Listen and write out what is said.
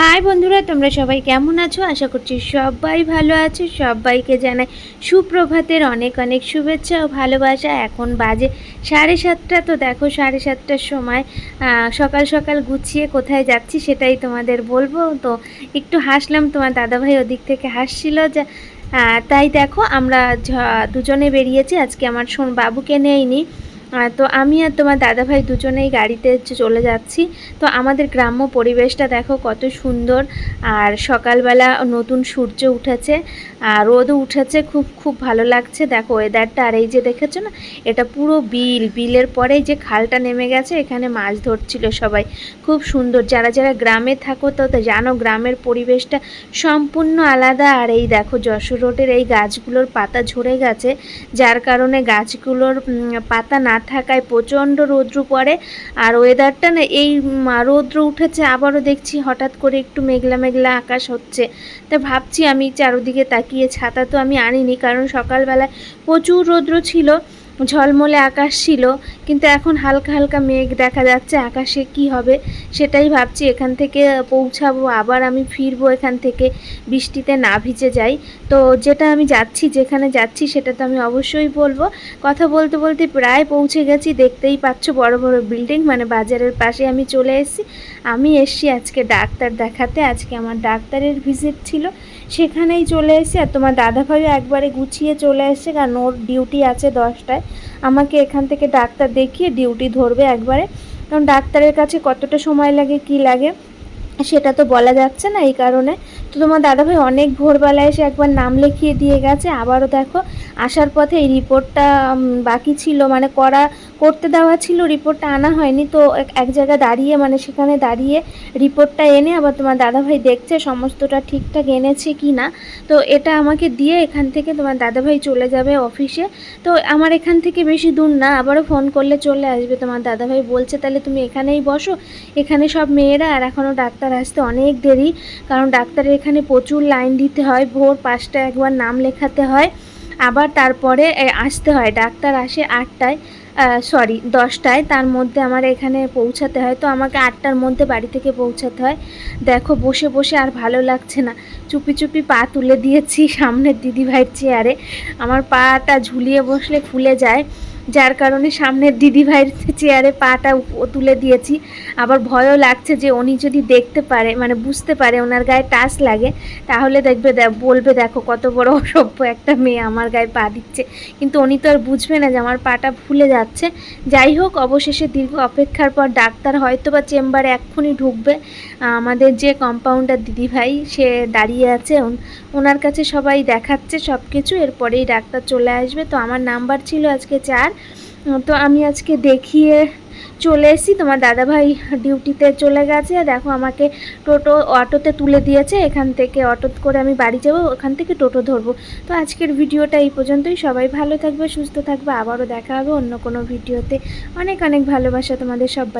High বন্ধুরা তোমরা সবাই কেমন আছো? আশা করছি সবাই ভালো আছো। সবাইকে জানাই সুপ্রভাতের অনেক অনেক শুভেচ্ছা ও ভালোবাসা। এখন বাজে সাড়ে সাতটা তো দেখো সাড়ে সাতটার সময় সকাল সকাল গুছিয়ে কোথায় যাচ্ছি সেটাই তোমাদের বলব। তো একটু হাসলাম তোমার দাদাভাই ওদিক থেকে হাসছিল যে তাই দেখো আমরা দুজনে বেরিয়েছি। আজকে আমার শোন বাবুকে নেইনি আহ, তো আমি আর তোমার দাদাভাই দুজনেই গাড়িতে চলে যাচ্ছি। তো আমাদের গ্রাম্য পরিবেশটা দেখো কত সুন্দর, আর সকালবেলা নতুন সূর্য উঠেছে, আর রোদও উঠেছে, খুব খুব ভালো লাগছে। দেখো ওয়েদারটা আর এই যে দেখেছ না, এটা পুরো বিল, বিলের পরেই যে খালটা নেমে গেছে, এখানে মাছ ধরছিল সবাই। খুব সুন্দর, যারা যারা গ্রামে থাকো তো জানো গ্রামের পরিবেশটা সম্পূর্ণ আলাদা। আর এই দেখো যশোর রোডের এই গাছগুলোর পাতা ঝরে গেছে, যার কারণে গাছগুলোর পাতা না থাকায় প্রচণ্ড রৌদ্র পড়ে আর ওয়েদারটা না এই রৌদ্র উঠেছে, আবারও দেখছি হঠাৎ করে একটু মেঘলা মেঘলা আকাশ হচ্ছে। তা ভাবছি আমি চারোদিকে তাকিয়ে, ছাতা তো আমি আনিনি কারণ সকালবেলায় প্রচুর রৌদ্র ছিল। ঝলমলে আকাশ ছিল, কিন্তু এখন হালকা হালকা মেঘ দেখা যাচ্ছে আকাশে কি হবে সেটাই ভাবছি। এখান থেকে পৌঁছাবো, আবার আমি ফিরবো এখান থেকে। বৃষ্টিতে না ভিজে যাই। তো যেটা আমি যাচ্ছি, যেখানে যাচ্ছি সেটা তো আমি অবশ্যই বলব। কথা বলতে বলতে প্রায় পৌঁছে গেছি, দেখতেই পাচ্ছ বড় বড় বিল্ডিং মানে বাজারের পাশে আমি চলে এসেছি। আমি এসেছি আজকে ডাক্তার দেখাতে, আজকে আমার ডাক্তারের ভিজিট ছিল। সেখানেই চলে এসেছি, আর তোমার দাদাভাইও একবারে গুছিয়ে চলে এসেছে, কারণ ওর ডিউটি আছে দশটায়। আমাকে এখান থেকে ডাক্তার দেখিয়ে ডিউটি ধরবে একবারে। কারণ ডাক্তারের কাছে কতটা সময় লাগে, কি লাগে, সেটা তো বলা যাচ্ছে না এই কারণে। তো তোমার দাদাভাই অনেক ভোরবেলায় এসে একবার নাম লিখিয়ে দিয়ে গেছে। আবারও দেখো আসার পথে এই রিপোর্টটা বাকি ছিল মানে করা, করতে দেওয়া ছিল, রিপোর্টটা আনা হয়নি। তো এক- জায়গায় দাঁড়িয়ে মানে সেখানে দাঁড়িয়ে রিপোর্টটা এনে আবার তোমার দাদাভাই দেখছে, সমস্তটা ঠিকঠাক এনেছে কি না। তো এটা আমাকে দিয়ে এখান থেকে তোমার দাদাভাই চলে যাবে অফিসে। তো আমার এখান থেকে বেশি দূর না, আবারও ফোন করলে চলে আসবে। তোমার দাদাভাই বলছে, তাহলে তুমি এখানেই বসো। এখানে সব মেয়েরা আর এখনও ডাক্তার আসতে অনেক দেরি, কারণ ডাক্তারের এখানে প্রচুর লাইন দিতে হয়, ভোর পাঁচটা একবার নাম লেখাতে হয়। আবার তারপরে আসতে হয়। ডাক্তার আসে আটটায় সরি, দশটায়। তার মধ্যে আমার এখানে পৌঁছাতে হয়। তো আমাকে আটটার মধ্যে বাড়ি থেকে পৌঁছাতে হয়। দেখো, বসে বসে আর ভালো লাগছে না। চুপি চুপি পা তুলে দিয়েছি সামনের দিদিভাইয়ের চেয়ারে। আমার পাটা ঝুলিয়ে বসলে ফুলে যায়। যার কারণে সামনের দিদিভাইয়ের চেয়ারে পাটা তুলে দিয়েছি। আবার ভয়ও লাগছে যে উনি যদি দেখতে পারে মানে বুঝতে পারে ওনার গায়ে টাচ লাগে, তাহলে দেখবে বলবে, দেখো কত বড় অসভ্য একটা মেয়ে আমার গায়ে পা দিচ্ছে। কিন্তু উনি তো আর বুঝবে না যে আমার পাটা ফুলে যাচ্ছে। যাই হোক, অবশেষে দীর্ঘ অপেক্ষার পর ডাক্তার হয়তো বা চেম্বারে এক্ষুনি ঢুকবে। আমাদের যে কম্পাউন্ডার দিদিভাই সে দাঁড়িয়ে আছে। ওনার কাছে সবাই দেখাচ্ছে সব কিছু এরপরেই ডাক্তার চলে আসবে। তো আমার নাম্বার ছিল আজকে চার। উম, তো আমি আজকে দেখিয়ে চলে এসেছি। তোমার দাদাভাই ডিউটিতে চলে গেছে। দেখো আমাকে টোটো অটোতে তুলে দিয়েছে। এখান থেকে অটো করে আমি বাড়ি যাব ওখান থেকে টোটো ধরবো। তো আজকের ভিডিওটা এই পর্যন্তই। সবাই ভালো থাকবে সুস্থ থাকবে। আবারও দেখা হবে অন্য কোনো ভিডিওতে। অনেক অনেক ভালোবাসা তোমাদের সবাই।